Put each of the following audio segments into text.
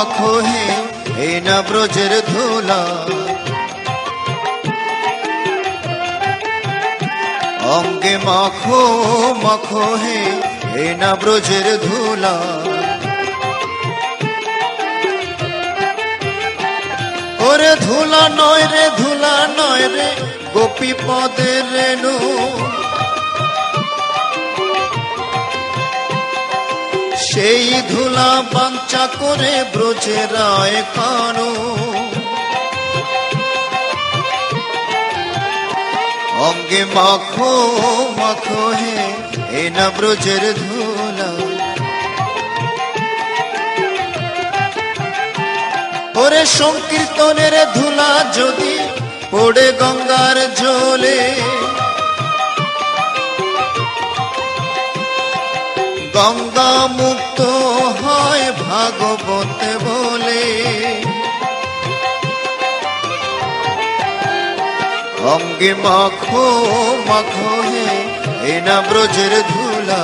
মাখো হে, এই না ব্রজের ধুলা। অঙ্গে মাখো মাখো হে, এই না ব্রজের ধুলা। ওরে ধুলা নয় রে, ধুলা নয় রে গোপী পদের রেণু। সেই ধুলা বাঞ্চা করে ব্রজে রায় কানো অঙ্গে মাখো মাখো হে এ না ব্রজের ধুলা। ওরে সংকীর্তনের ধুলা যদি পড়ে গঙ্গার জলে গঙ্গা মুক্ত হয় ভাগবতে বলে। অঙ্গে মাখো মাখো হে এ না ব্রজের ধুলা।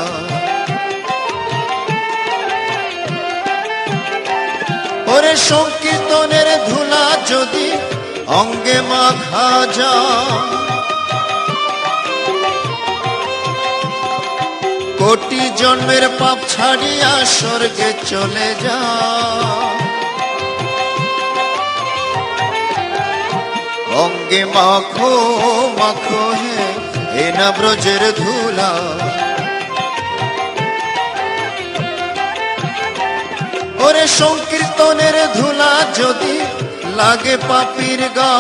ওরে সংকীর্তনের ধুলা যদি অঙ্গে মাখা যা কোটি জন্মের পাপ ছাড়িয়া স্বর্গে চলে যা অঙ্গে মাখো মাখো হে এ না ব্রজের ধুলা। ওরে সংকীর্তনের ধুলা যদি লাগে পাপির গা।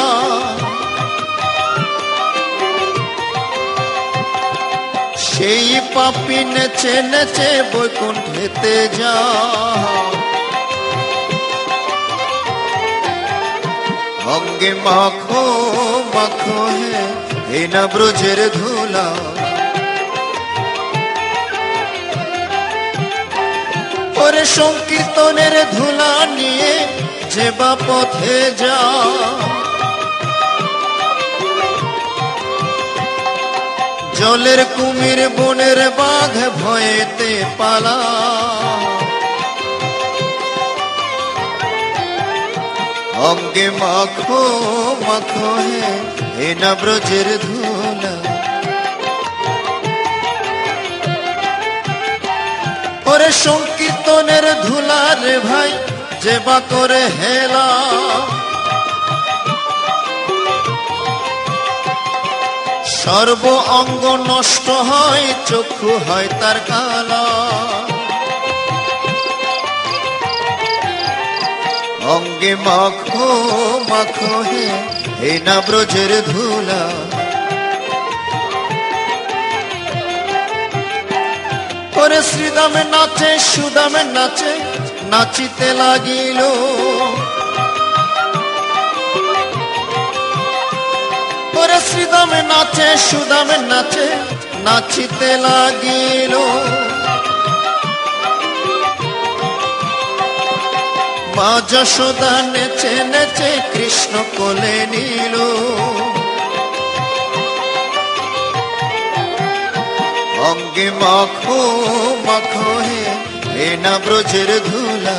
সেই পাপি নেচে নেচে বৈকুণ্ঠেতে যা অঙ্গে মাখো মাখো হে এ না ব্রজের ধুলা। ওরে সংকীর্তনের ধুলা নিয়ে যে বা পথে যা জলের কুমির বনের বাঘ ভয়েতে পালা। অঙ্গে মাখো মাখো হে এ না ব্রজের ধুলা। ওরে সংকীর্তনের ধুলা রে ভাই, যে বা করে হেলা। সর্ব অঙ্গ নষ্ট হয়, চক্ষু হয় তার কালা। অঙ্গে মাখো মাখো হে হে না ব্রজের ধুলা। করে শ্রীদামে নাচে, সুদামে নাচে, নাচিতে লাগিল। শ্রীদামে নাচে, সুদামে নাচে, নাচিতে লাগিল। মা যশোদা নেচে নেচে কৃষ্ণ কোলে নিল। অঙ্গে মাখো মাখো হে না ব্রজের ধুলা।